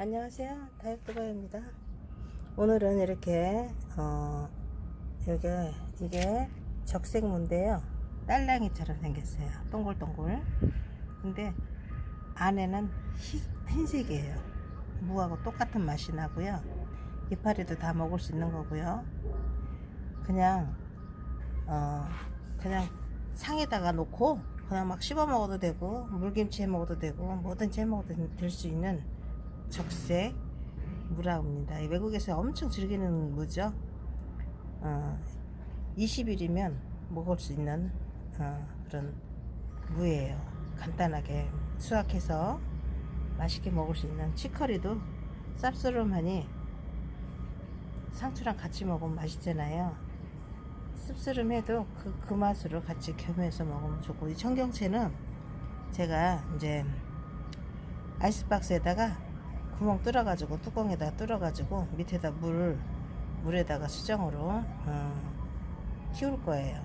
안녕하세요. 다육도가입니다. 오늘은 이렇게 어 여기 이게 적색무인데요. 딸랑이처럼 생겼어요. 동글동글. 근데 안에는 희, 흰색이에요. 무하고 똑같은 맛이 나고요. 이파리도 다 먹을 수 있는 거고요. 그냥 어 그냥 상에다가 놓고 그냥 막 씹어 먹어도 되고 물김치 해 먹어도 되고 뭐든지 해 먹어도 될 수 있는 적색 무라입니다. 외국에서 엄청 즐기는 무죠. 어, 20일이면 먹을 수 있는 어, 그런 무예요. 간단하게 수확해서 맛있게 먹을 수 있는 치커리도 쌉스름하니 상추랑 같이 먹으면 맛있잖아요. 씁쓸름해도 그, 그 맛으로 같이 겸해서 먹으면 좋고 이 청경채는 제가 이제 아이스박스에다가 구멍 뚫어가지고 뚜껑에다가 뚫어가지고 밑에다 물 물에다가 수정으로 어, 키울 거예요.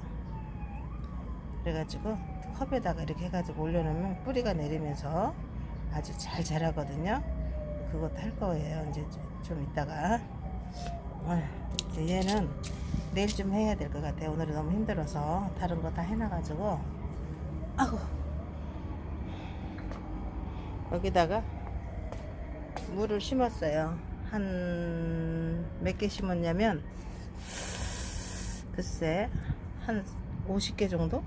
그래가지고 컵에다가 이렇게 해가지고 올려놓으면 뿌리가 내리면서 아주 잘 자라거든요. 그것도 할 거예요. 이제 좀 이따가 어, 얘는 내일 좀 해야 될 것 같아요. 오늘은 너무 힘들어서 다른 거 다 해놔가지고 아고 여기다가 물을 심었어요. 한 몇 개 심었냐면 글쎄 한 50개 정도?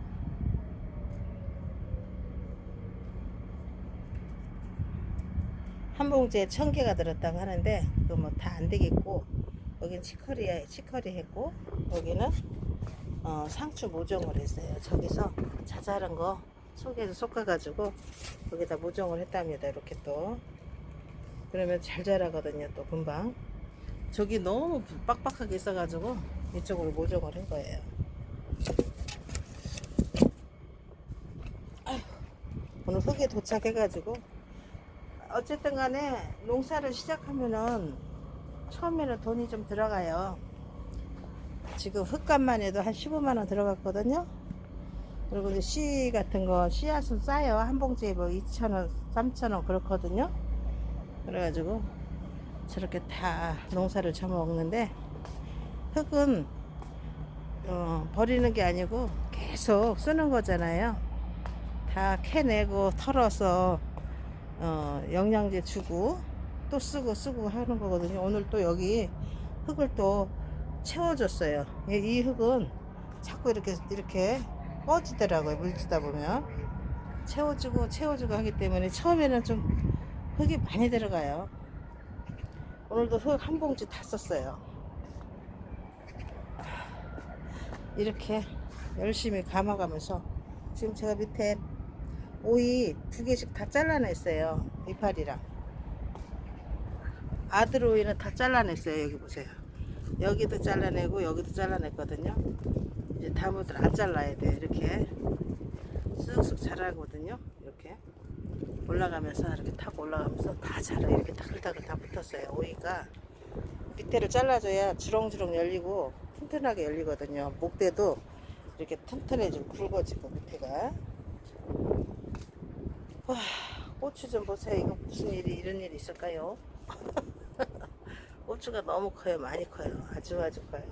한 봉지에 천 개가 들었다고 하는데 그거 뭐 다 안 되겠고 여긴 치커리에 치커리 했고 여기는 어, 상추 모종을 했어요. 저기서 자잘한 거 속에서 섞어가지고 여기다 모종을 했답니다. 이렇게 또 그러면 잘 자라거든요. 또 금방 저기 너무 빡빡하게 있어가지고 이쪽으로 모종을 한 거예요. 오늘 흙에 도착해가지고 어쨌든 간에 농사를 시작하면은 처음에는 돈이 좀 들어가요. 지금 흙값만 해도 한 15만원 들어갔거든요. 그리고 이제 씨 같은 거, 씨앗은 싸요. 한 봉지에 뭐 2,000원, 3,000원 그렇거든요. 그래가지고 저렇게 다 농사를 쳐먹는데 흙은 어, 버리는 게 아니고 계속 쓰는 거잖아요. 다 캐내고 털어서 어, 영양제 주고 또 쓰고 쓰고 하는 거거든요. 오늘 또 여기 흙을 또 채워줬어요. 이, 이 흙은 자꾸 이렇게 이렇게 꺼지더라고요. 물주다 보면 채워주고 채워주고 하기 때문에 처음에는 좀 흙이 많이 들어가요. 오늘도 흙 한 봉지 다 썼어요. 이렇게 열심히 감아가면서 지금 제가 밑에 오이 두 개씩 다 잘라냈어요. 이파리랑. 아들 오이는 다 잘라냈어요. 여기 보세요. 여기도 잘라내고 여기도 잘라냈거든요. 이제 다음부터 안 잘라야 돼. 이렇게 쓱쓱 자라거든요. 이렇게 올라가면서 이렇게 타고 올라가면서 다 자라. 이렇게 다글다글 다 붙었어요. 오이가 밑에를 잘라줘야 주렁주렁 열리고 튼튼하게 열리거든요. 목대도 이렇게 튼튼해지고 굵어지고 밑에가. 와, 고추 좀 보세요. 이거 무슨 일이 이런 일이 있을까요? 고추가 너무 커요. 많이 커요. 아주 아주 커요.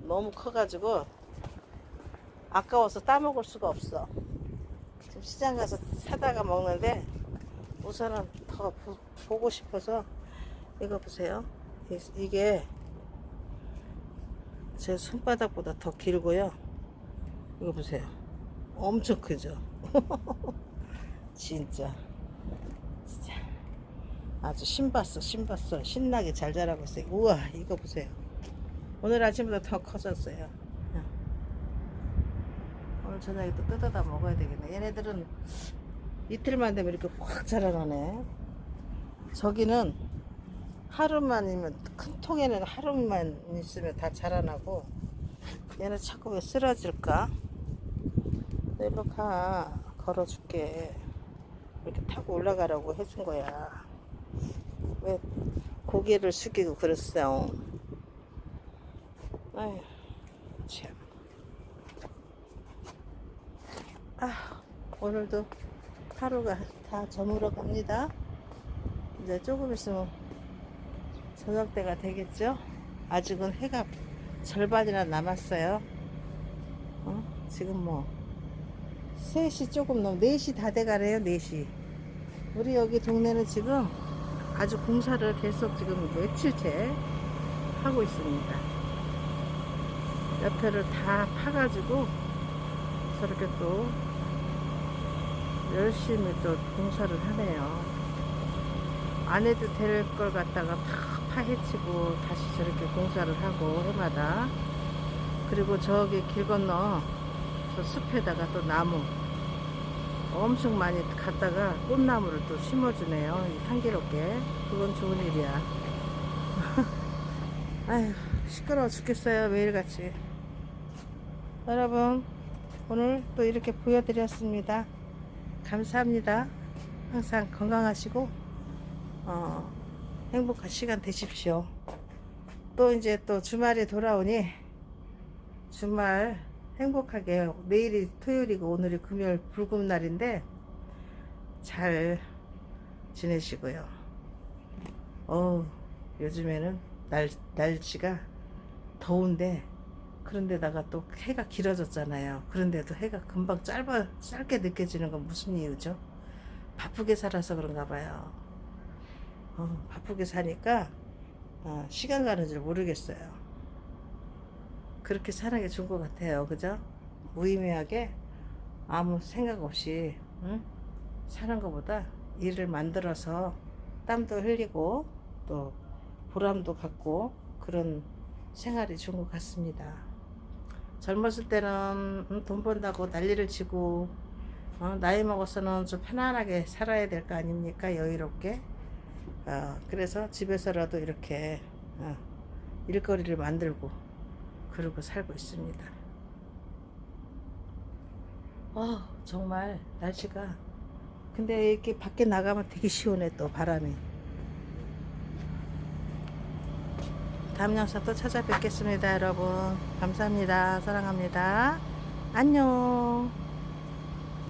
너무 커가지고 아까워서 따먹을 수가 없어. 지금 시장 가서 사다가 먹는데 우선은 더 보, 보고 싶어서 이거 보세요. 이- 이게 제 손바닥보다 더 길고요. 이거 보세요. 엄청 크죠? 진짜. 진짜. 아주 신봤어, 신봤어. 신나게 잘 자라고 있어요. 우와, 이거 보세요. 오늘 아침보다 더 커졌어요. 저녁에 또 뜯어다 먹어야 되겠네. 얘네들은 이틀만 되면 이렇게 확 자라나네. 저기는 하루만이면 큰 통에는 하루만 있으면 다 자라나고 얘는 자꾸 왜 쓰러질까? 일로 가 걸어줄게. 이렇게 타고 올라가라고 해준 거야. 왜 고개를 숙이고 그랬어? 아휴, 참. 아, 오늘도 하루가 다 저물어 갑니다. 이제 조금 있으면 저녁 때가 되겠죠? 아직은 해가 절반이나 남았어요. 어? 지금 뭐 3시 조금 넘 4시 다 돼가네요 4시 우리 여기 동네는 지금 아주 공사를 계속 지금 며칠째 하고 있습니다 옆에를 다 파가지고 저렇게 또 열심히 또 공사를 하네요 안 해도 될 걸 갖다가 다 파헤치고 다시 저렇게 공사를 하고 해마다 그리고 저기 길 건너 저 숲에다가 또 나무 엄청 많이 갖다가 꽃나무를 또 심어주네요. 이 향기롭게. 그건 좋은 일이야. 아휴, 시끄러워 죽겠어요. 매일같이. 여러분, 오늘 또 이렇게 보여드렸습니다. 감사합니다. 항상 건강하시고, 어, 행복한 시간 되십시오. 또 이제 또 주말이 돌아오니, 주말 행복하게 내일이 토요일이고 오늘이 금요일 불금 날인데 잘 지내시고요. 어 요즘에는 날 날씨가 더운데 그런데다가 또 해가 길어졌잖아요. 그런데도 해가 금방 짧아 짧게 느껴지는 건 무슨 이유죠? 바쁘게 살아서 그런가 봐요. 어, 바쁘게 사니까 어, 시간 가는 줄 모르겠어요. 그렇게 사는 게 좋은 것 같아요. 그죠? 무의미하게 아무 생각 없이 응? 사는 것보다 일을 만들어서 땀도 흘리고 또 보람도 갖고 그런 생활이 좋은 것 같습니다. 젊었을 때는 음, 돈 번다고 난리를 치고 어, 나이 먹어서는 좀 편안하게 살아야 될 거 아닙니까? 여유롭게. 어, 그래서 집에서라도 이렇게 어, 일거리를 만들고 그러고 살고 있습니다. 아 정말 날씨가 근데 이렇게 밖에 나가면 되게 시원해 또 바람이. 다음 영상 또 찾아뵙겠습니다 여러분. 감사합니다. 사랑합니다. 안녕.